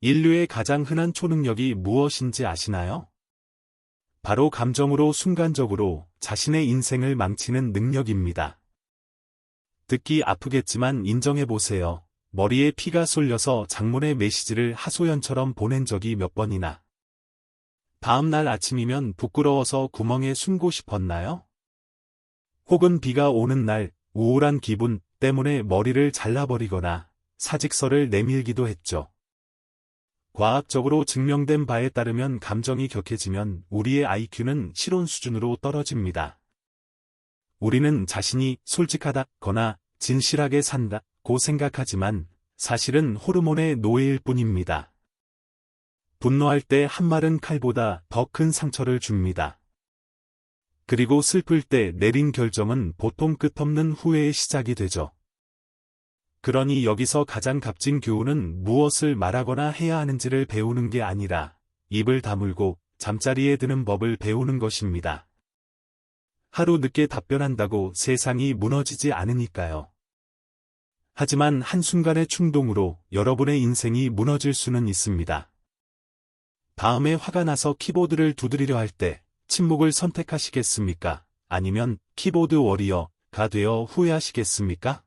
인류의 가장 흔한 초능력이 무엇인지 아시나요? 바로 감정으로 순간적으로 자신의 인생을 망치는 능력입니다. 듣기 아프겠지만 인정해보세요. 머리에 피가 쏠려서 장문의 메시지를 하소연처럼 보낸 적이 몇 번이나. 다음날 아침이면 부끄러워서 구멍에 숨고 싶었나요? 혹은 비가 오는 날 우울한 기분 때문에 머리를 잘라버리거나 사직서를 내밀기도 했죠. 과학적으로 증명된 바에 따르면 감정이 격해지면 우리의 IQ는 실온 수준으로 떨어집니다. 우리는 자신이 솔직하다거나 진실하게 산다고 생각하지만 사실은 호르몬의 노예일 뿐입니다. 분노할 때한 마른 칼보다 더 큰 상처를 줍니다. 그리고 슬플 때 내린 결정은 보통 끝없는 후회의 시작이 되죠. 그러니 여기서 가장 값진 교훈은 무엇을 말하거나 해야 하는지를 배우는 게 아니라 입을 다물고 잠자리에 드는 법을 배우는 것입니다. 하루 늦게 답변한다고 세상이 무너지지 않으니까요. 하지만 한순간의 충동으로 여러분의 인생이 무너질 수는 있습니다. 다음에 화가 나서 키보드를 두드리려 할 때 침묵을 선택하시겠습니까? 아니면 키보드 워리어가 되어 후회하시겠습니까?